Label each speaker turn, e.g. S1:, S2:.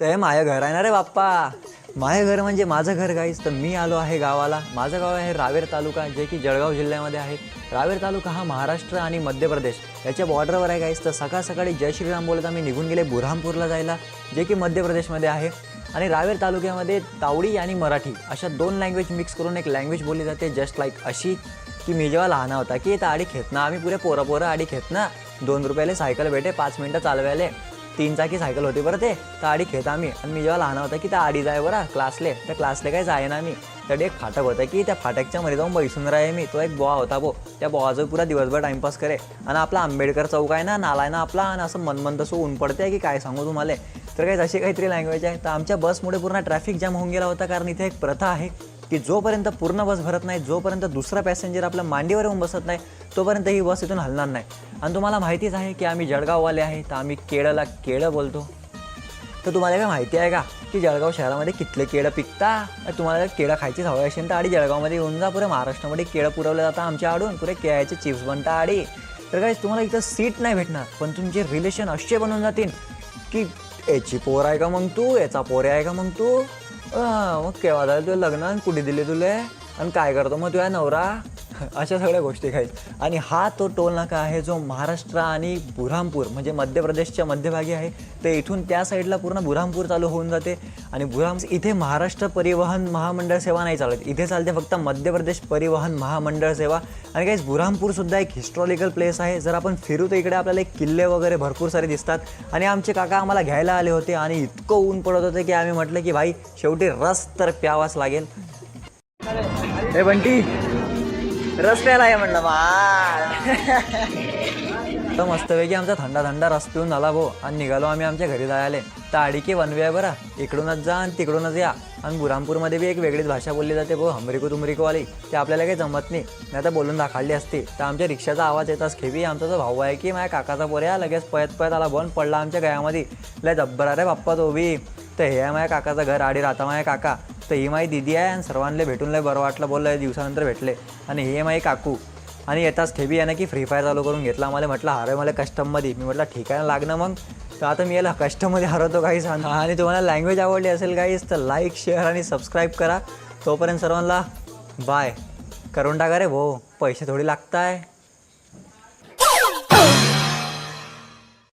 S1: तर माझ्या घर आहे ना रे बाप्पा. माझं घर म्हणजे माझं घर गाईस तर मी आलो आहे गावाला. माझं गाव आहे रावेर तालुका जे की जळगाव जिल्ह्यामध्ये आहे. रावेर तालुका हा महाराष्ट्र आणि मध्य प्रदेश याच्या बॉर्डरवर आहे गाईस तर सकाळ सकाळी जय श्रीराम बोलत आम्ही निघून गेले बुरहामपूरला जायला जे की मध्य प्रदेशमध्ये आहे. आणि रावेर तालुक्यामध्ये तावडी आणि मराठी अशा दोन लँग्वेज मिक्स करून एक लँग्वेज बोलली जाते जस्ट लाईक अशी की मी जेव्हा लहान होता की इथं आडी खेत ना आम्ही पुरे पोरं पोरं आडी खेत ना दोन रुपयाले सायकल भेटे पाच मिनटं चालवायले. तीन चाकी सायकल होती बरं ते. तर आडी खेत आम्ही. आणि मी जेव्हा लहान होता की त्या आडी जाय बरं क्लासले. त्या क्लासले काय जाय ना मी. त्यासाठी एक फाटक होतं की त्या फाटकच्या मध्ये जाऊन बैसून राहे मी. तो एक बॉ होता बो त्या बोआजवळ पुरा दिवसभर टाइमपास करे. आणि आपला आंबेडकर चौक आहे ना नाला आहे ना आपला. आणि असं मनमन तसं ऊन पडते की काय सांगू तुम्हाला. तर काही अशी काहीतरी लँग्वेज आहे. तर आमच्या बसमुळे पूर्ण ट्रॅफिक जाम होऊन गेला होता. कारण इथे एक प्रथा आहे की जोपर्यंत पूर्ण बस भरत नाही जोपर्यंत दुसरा पॅसेंजर आपल्या मांडीवर येऊन बसत नाही तोपर्यंत ही बस इथून हलणार नाही. आणि तुम्हाला माहितीच आहे की आम्ही जळगाववाले आहे. तर आम्ही केळंला केळं बोलतो. तर तुम्हाला काय माहिती आहे का की जळगाव शहरामध्ये कितले केळं पिकता? तुम्हाला केळं खायची सवय असेल तर आडी जळगावमध्ये येऊन जा पुरे महाराष्ट्रामध्ये केळं पुरवलं जातं आमच्या आडून. पुरे केळ्याचे चिप्स बनता आडी. तर काय तुम्हाला इथं सीट नाही भेटणार पण तुमचे रिलेशन असे बनून जातील की याची पोर आहे का मग तू? याचा पोरे आहे का मग तू? अं, मग केव्हा झालं तुझं लग्न? आणि कुठे दिले तुले? आणि काय करतो मग तुझ्या नवरा? अशा सगळ्या गोष्टी काही आणि हा तो टोल नाका आहे जो महाराष्ट्र आणि बुरहामपूर म्हणजे मध्य प्रदेशच्या मध्यभागी आहे. तर इथून त्या साईडला पूर्ण बुरहामपूर चालू होऊन जाते. आणि बुरहाम इथे महाराष्ट्र परिवहन महामंडळ सेवा नाही चालत. इथे चालते फक्त मध्य प्रदेश परिवहन महामंडळ सेवा. आणि काहीच बुरहामपूरसुद्धा एक हिस्टॉरिकल प्लेस आहे. जर आपण फिरू तर इकडे आपल्याला एक किल्ले वगैरे भरपूर सारे दिसतात. आणि आमचे काका आम्हाला घ्यायला आले होते आणि इतकं ऊन पडत होतं की आम्ही म्हटलं की भाई शेवटी रस तर प्यावाच लागेल. हे बंटी रस आहे म्हणलं तर मस्तपैकी आमचा थंडा थंडा रस पिऊन झाला भाऊ. आणि निघालो आम्ही आमच्या घरी जायला. तर वन वनवे आहे बरं. इकडूनच जा आणि तिकडूनच या. आणि बुरामपूरमध्ये बी एक वेगळीच भाषा बोलली जाते भाऊ हमरिको तुमरिकोवाली. ते आपल्याला काही जमत नाही. नाही तर बोलून दाखवली असते. तर आमच्या रिक्षाचा आवाज येताच खेबी आमचा जो भाऊ आहे की माझ्या काकाचा पोऱ्या लगेच पळत पळत आला बन पडला आमच्या गयामध्ये लय जब्बर अरे बाप्पा तो बी. तर हे आहे माझ्या काकाचं घर आडी राहता माझ्या काका. तर ही आय दिदी आहे आणि सर्वांना भेटून लय बरं वाटलं बोललं दिवसानंतर भेटले. आणि हे आय काकू. आणि येताच खेबी यानं की फ्री फायर चालू करून घेतला. मला म्हटलं हरय मला कस्टममध्ये. मी म्हटलं ठीक आहे ना लागणं मग? तर आता मी याला कस्टममध्ये हरवतो काही सांग आणि तुम्हाला लँग्वेज आवडली असेल काहीच तर लाईक शेअर आणि सबस्क्राईब करा. तोपर्यंत सर्वांना बाय करून टाका रे भाऊ पैसे थोडी लागत आहे